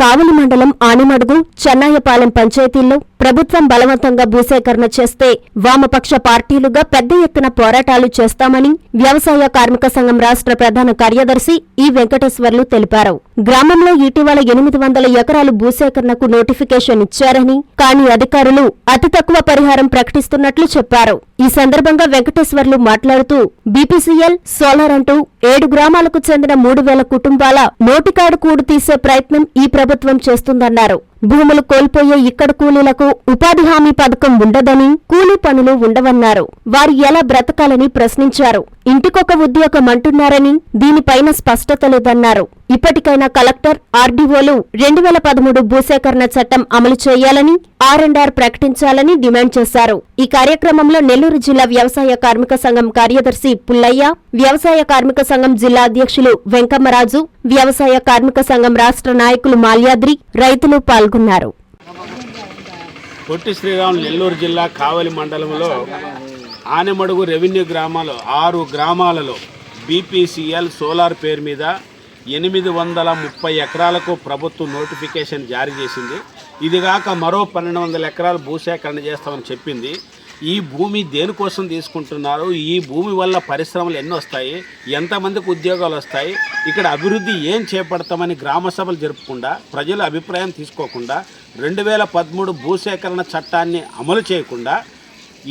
కావలి మండలం ఆనిమడుగు చెన్నాయపాలెం పంచాయతీల్లో ప్రభుత్వం బలవంతంగా భూసేకరణ చేస్తే వామపక్ష పార్టీలుగా పెద్ద ఎత్తున పోరాటాలు చేస్తామని వ్యవసాయ కార్మిక సంఘం రాష్ట్ర ప్రధాన కార్యదర్శి ఈ వెంకటేశ్వర్లు తెలిపారు. గ్రామంలో ఇటీవల ఎనిమిది వందల ఎకరాలు భూసేకరణకు నోటిఫికేషన్ ఇచ్చారని కానీ అధికారులు అతి తక్కువ పరిహారం ప్రకటిస్తున్నట్లు చెప్పారు. ఈ సందర్భంగా వెంకటేశ్వర్లు మాట్లాడుతూ బీపీసీఎల్ సోలార్ అంటూ ఏడు గ్రామాలకు చెందిన మూడు వేల కుటుంబాల నోటికాడు కూడు తీసే ప్రయత్నం ఈ ప్రభుత్వం చేస్తుందన్నారు. భూములు కోల్పోయే ఇక్కడ కూలీలకు ఉపాధి హామీ పథకం ఉండదని కూలీ పనులు ఉండవన్నారు. వారు ఎలా బ్రతకాలని ప్రశ్నించారు. ఇంటికొక ఉద్యోగం అంటున్నారని దీనిపైన స్పష్టత లేదన్నారు. ఇప్పటికైనా కలెక్టర్ ఆర్డీఓలు రెండు వేల పదమూడు భూసేకరణ చట్టం అమలు చేయాలని ఆర్ అండ్ ఆర్ ప్రకటించాలని డిమాండ్ చేశారు. ఈ కార్యక్రమంలో నెల్లూరు జిల్లా వ్యవసాయ కార్మిక సంఘం కార్యదర్శి పుల్లయ్య వ్యవసాయ కార్మిక సంఘం జిల్లా అధ్యక్షులు వెంకమ్మరాజు వ్యవసాయ కార్మిక సంఘం రాష్ట్ర నాయకులు మాల్యాద్రి రైతులు పాల్గొన్నారు. పొట్టి శ్రీరామ్ నెల్లూరు జిల్లా కావలి మండలంలో ఆనెమడుగు రెవెన్యూ గ్రామాలు ఆరు గ్రామాలలో బీపీసీఎల్ సోలార్ పేరు మీద ఎనిమిది వందల ముప్పై ఎకరాలకు ప్రభుత్వం నోటిఫికేషన్ జారీ చేసింది. ఇదిగాక మరో పన్నెండు వందల ఎకరాలు భూసేకరణ చేస్తామని చెప్పింది. ఈ భూమి దేనికోసం తీసుకుంటున్నారు? ఈ భూమి వల్ల పరిశ్రమలు ఎన్ని వస్తాయి? ఎంతమందికి ఉద్యోగాలు వస్తాయి? ఇక్కడ అభివృద్ధి ఏం చేపడతామని గ్రామ సభలు ప్రజల అభిప్రాయం తీసుకోకుండా రెండు వేల పదమూడు భూసేకరణ చట్టాన్ని అమలు చేయకుండా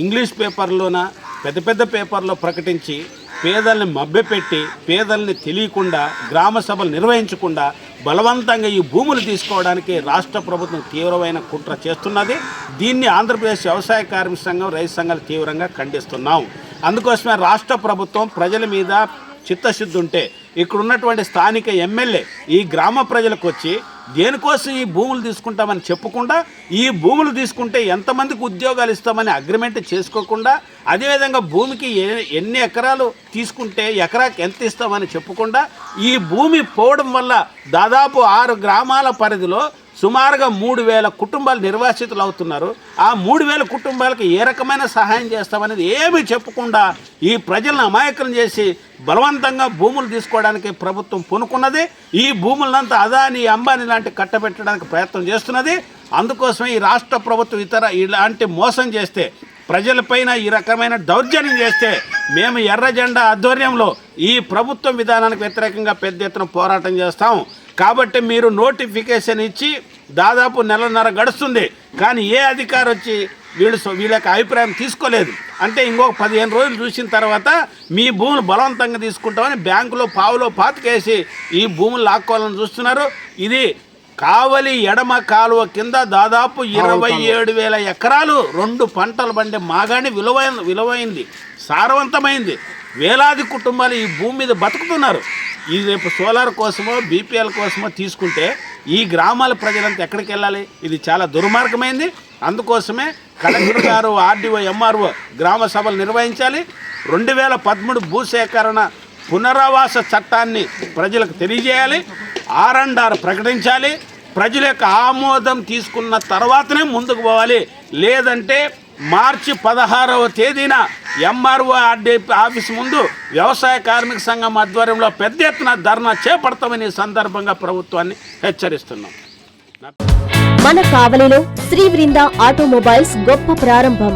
ఇంగ్లీష్ పేపర్లోన పెద్ద పెద్ద పేపర్లో ప్రకటించి పేదల్ని మభ్యపెట్టి పేదల్ని తెలియకుండా గ్రామ సభలు నిర్వహించకుండా బలవంతంగా ఈ భూములు తీసుకోవడానికి రాష్ట్ర ప్రభుత్వం తీవ్రమైన కుట్ర చేస్తున్నది. దీన్ని ఆంధ్రప్రదేశ్ వ్యవసాయ కార్మిక సంఘం రైతు సంఘాలు తీవ్రంగా ఖండిస్తున్నాం. అందుకోసమే రాష్ట్ర ప్రభుత్వం ప్రజల మీద చిత్తశుద్ధి ఉంటే ఇక్కడ ఉన్నటువంటి స్థానిక ఎమ్మెల్యే ఈ గ్రామ ప్రజలకు వచ్చి దేనికోసం ఈ భూములు తీసుకుంటామని చెప్పకుండా ఈ భూములు తీసుకుంటే ఎంతమందికి ఉద్యోగాలు ఇస్తామని అగ్రిమెంట్ చేసుకోకుండా అదేవిధంగా భూమికి ఎన్ని ఎకరాలు తీసుకుంటే ఎకరాకి ఎంత ఇస్తామని చెప్పకుండా ఈ భూమి పోవడం వల్ల దాదాపు ఆరు గ్రామాల పరిధిలో సుమారుగా మూడు వేల కుటుంబాలు నిర్వాసితులు అవుతున్నారు. ఆ మూడు వేల కుటుంబాలకు ఏ రకమైన సహాయం చేస్తామనేది ఏమీ చెప్పకుండా ఈ ప్రజలను అమాయకం చేసి బలవంతంగా భూములు తీసుకోవడానికి ప్రభుత్వం పూనుకున్నది. ఈ భూములంతా అదాని అంబానీ లాంటి కట్టబెట్టడానికి ప్రయత్నం చేస్తున్నది. అందుకోసమే ఈ రాష్ట్ర ప్రభుత్వం ఇతర ఇలాంటి మోసం చేస్తే ప్రజలపైన ఈ రకమైన దౌర్జన్యం చేస్తే మేము ఎర్ర జెండా ఆధ్వర్యంలో ఈ ప్రభుత్వం విధానానికి వ్యతిరేకంగా పెద్ద ఎత్తున పోరాటం చేస్తాం. కాబట్టి మీరు నోటిఫికేషన్ ఇచ్చి దాదాపు నెలన్నర గడుస్తుంది. కానీ ఏ అధికారి వచ్చి వీళ్ళు వీళ్ళ యొక్క అభిప్రాయం తీసుకోలేదు. అంటే ఇంకొక పదిహేను రోజులు చూసిన తర్వాత మీ భూములు బలవంతంగా తీసుకుంటామని బ్యాంకులో పావులో పాతికేసి ఈ భూములు లాక్కోవాలని చూస్తున్నారు. ఇది కావలి ఎడమ కాలువ కింద దాదాపు ఇరవై ఏడు వేల ఎకరాలు రెండు పంటలు పండే మాగాణి విలువైన విలువైంది. సారవంతమైంది. వేలాది కుటుంబాలు ఈ భూమి మీద బతుకుతున్నారు. ఈ రేపు సోలార్ కోసమో బీపీఎల్ కోసమో తీసుకుంటే ఈ గ్రామాల ప్రజలంతా ఎక్కడికి వెళ్ళాలి? ఇది చాలా దుర్మార్గమైంది. అందుకోసమే కలెక్టర్ గారు ఆర్డీఓ ఎంఆర్ఓ గ్రామ సభలు నిర్వహించాలి. రెండు వేల పదమూడు భూసేకరణ పునరావాస చట్టాన్ని ప్రజలకు తెలియజేయాలి. ఆర్ అండ్ ఆర్ ప్రకటించాలి. ప్రజల యొక్క ఆమోదం తీసుకున్న తర్వాతనే ముందుకు పోవాలి. లేదంటే మార్చి పదహారవ తేదీన ఎంఆర్ఓ ఆర్డీపీ ఆఫీస్ ముందు వ్యవసాయ కార్మిక సంఘం ఆధ్వర్యంలో పెద్ద ఎత్తున ధర్నా చేపడతామని సందర్భంగా ప్రభుత్వాన్ని హెచ్చరిస్తున్నాం. మన కావలిలో శ్రీ బృంద ఆటోమొబైల్స్ గొప్ప ప్రారంభం.